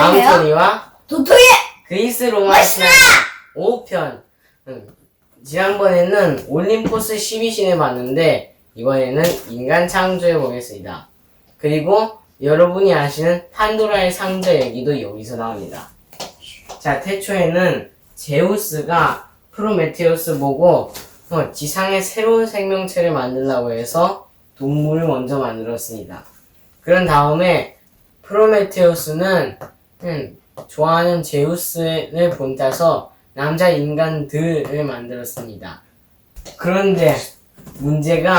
다음 편이와 도토리 그리스 로마 신화 5편. 음, 지난번에는 올림포스 12신을 봤는데 이번에는 인간 창조해 보겠습니다. 그리고 여러분이 아시는 판도라의 상자 얘기도 여기서 나옵니다. 자, 태초에는 제우스가 프로메테우스 보고 어, 지상에 새로운 생명체를 만들라고 해서 동물을 먼저 만들었습니다. 그런 다음에 프로메테우스는 음, 좋아하는 제우스를 본따서 남자 인간들을 만들었습니다. 그런데 문제가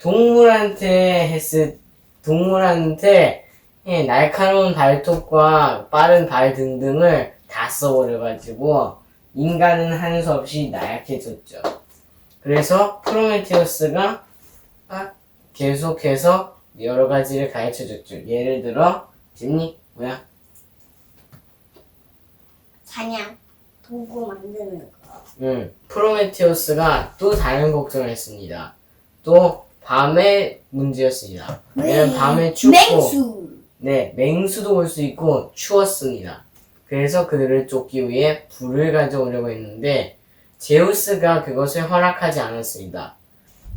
동물한테 했을 동물한테 예, 날카로운 발톱과 빠른 발 등등을 다 써버려가지고 인간은 하는 수 없이 나약해졌죠. 그래서 프로메테우스가 아, 계속해서 여러 가지를 가르쳐줬죠. 예를 들어, 짐니 뭐야? 사냥 도구 만드는 거 음, 프로메테우스가 또 다른 걱정을 했습니다. 또 밤의 문제였습니다. 왜냐면 밤에 춥고 맹수 네, 맹수도 올 수 있고 추웠습니다. 그래서 그들을 쫓기 위해 불을 가져오려고 했는데 제우스가 그것을 허락하지 않았습니다.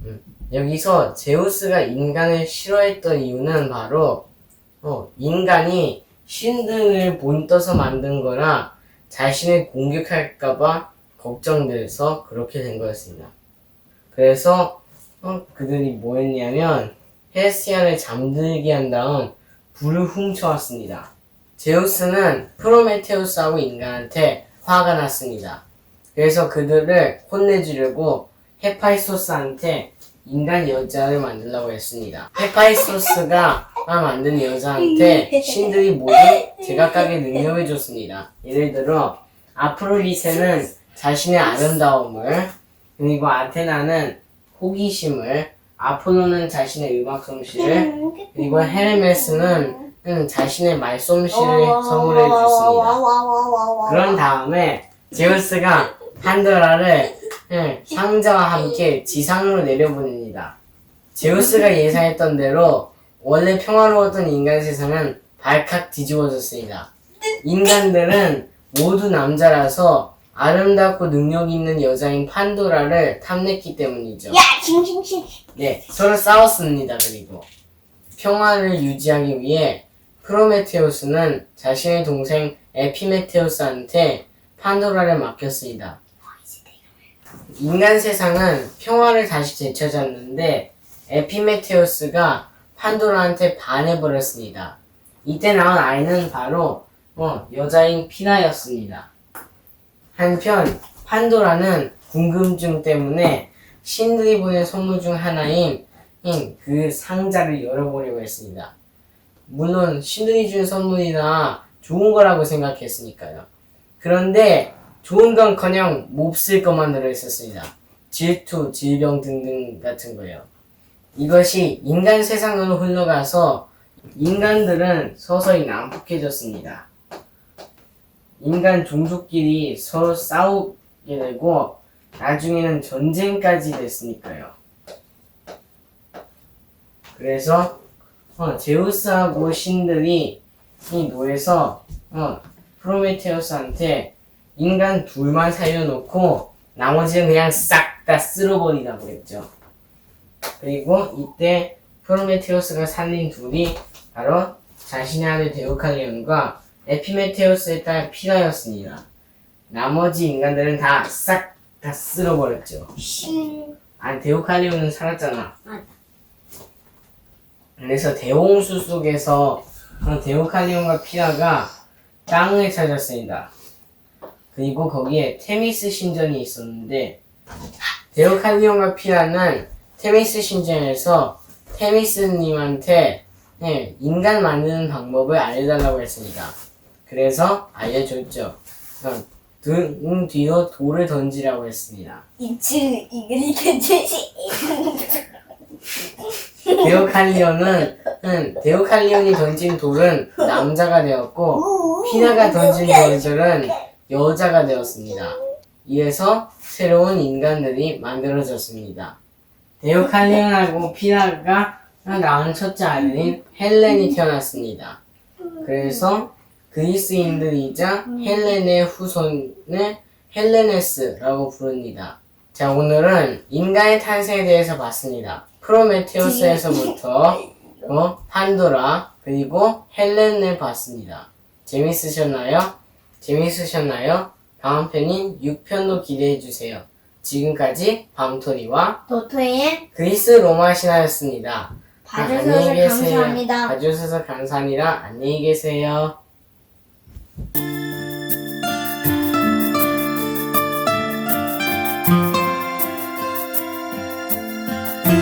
음, 여기서 제우스가 인간을 싫어했던 이유는 바로 어, 인간이 신들을 본떠서 만든 거라 자신을 공격할까봐 걱정돼서 그렇게 된 거였습니다. 그래서 어, 그들이 뭐 했냐면 헤스티안을 잠들게 한 다음 불을 훔쳐왔습니다. 제우스는 프로메테우스하고 인간한테 화가 났습니다. 그래서 그들을 혼내주려고 헤파이소스한테 인간 여자를 만들라고 했습니다. 헤파이소스가 만든 여자한테 신들이 모두 제각각의 능력을 줬습니다. 예를 들어 아프로디테는 자신의 아름다움을 그리고 아테나는 호기심을 아폴로는 자신의 음악 솜씨를 그리고 헤르메스는 음, 자신의 말솜씨를 선물해 줬습니다. 그런 다음에 제우스가 판도라를 음, 상자와 함께 지상으로 내려보냅니다. 제우스가 예상했던 대로 원래 평화로웠던 인간 세상은 발칵 뒤집어졌습니다. 인간들은 모두 남자라서 아름답고 능력 있는 여자인 판도라를 탐냈기 때문이죠. 야 징징징 네, 서로 싸웠습니다. 그리고 평화를 유지하기 위해 프로메테우스는 자신의 동생 에피메테우스한테 판도라를 맡겼습니다. 인간 세상은 평화를 다시 되찾았는데 에피메테우스가 판도라한테 반해버렸습니다. 이때 나온 아이는 바로 어, 여자인 피나였습니다. 한편 판도라는 궁금증 때문에 신들이 보낸 선물 중 하나인 인, 그 상자를 열어보려고 했습니다. 물론 신들이 준 선물이나 좋은 거라고 생각했으니까요. 그런데 좋은 건커녕 몹쓸 것만 들어있었습니다. 질투, 질병 등등 같은 거예요. 이것이 인간 세상으로 흘러가서 인간들은 서서히 난폭해졌습니다. 인간 종족끼리 서로 싸우게 되고 나중에는 전쟁까지 됐으니까요. 그래서 어, 제우스하고 신들이 이 노에서 어, 프로메테우스한테 인간 둘만 살려놓고 나머지는 그냥 싹 다 쓸어버리라고 했죠. 그리고 이때 프로메테우스가 살린 둘이 바로 자신의 아들 데오칼리온과 에피메테우스의 딸 피라였습니다. 나머지 인간들은 다 싹 다 쓸어버렸죠. 신 아니 데오칼리온은 살았잖아. 맞아. 그래서 대홍수 속에서 그 데오칼리온과 피라가 땅을 찾았습니다. 그리고 거기에 테미스 신전이 있었는데 데오칼리온과 피라는 테미스 신전에서 테미스님한테 네, 인간 만드는 방법을 알려달라고 했습니다. 그래서 알려줬죠. 어, 등 뒤로 돌을 던지라고 했습니다. 이츠 이글이 괜찮지 데오칼리온은 음, 데오칼리온이 던진 돌은 남자가 되었고 피나가 던진 돌들은 여자가 되었습니다. 이에서 새로운 인간들이 만들어졌습니다. 데오칼리온하고 피나가 낳은 첫째 아들인 헬렌이 태어났습니다. 그래서 그 그리스인들이자 헬렌의 후손을 헬레네스라고 부릅니다. 자, 오늘은 인간의 탄생에 대해서 봤습니다. 프로메테우스에서부터 어, 판도라 그리고 헬렌을 봤습니다. 재밌으셨나요? 재밌으셨나요? 다음 편인 6편도 기대해 주세요. 지금까지 밤토리와 도토의 그리스 로마 신화였습니다. 봐주셔서. 감사합니다. 봐주셔서 감사합니다. 안녕히 계세요. Bye.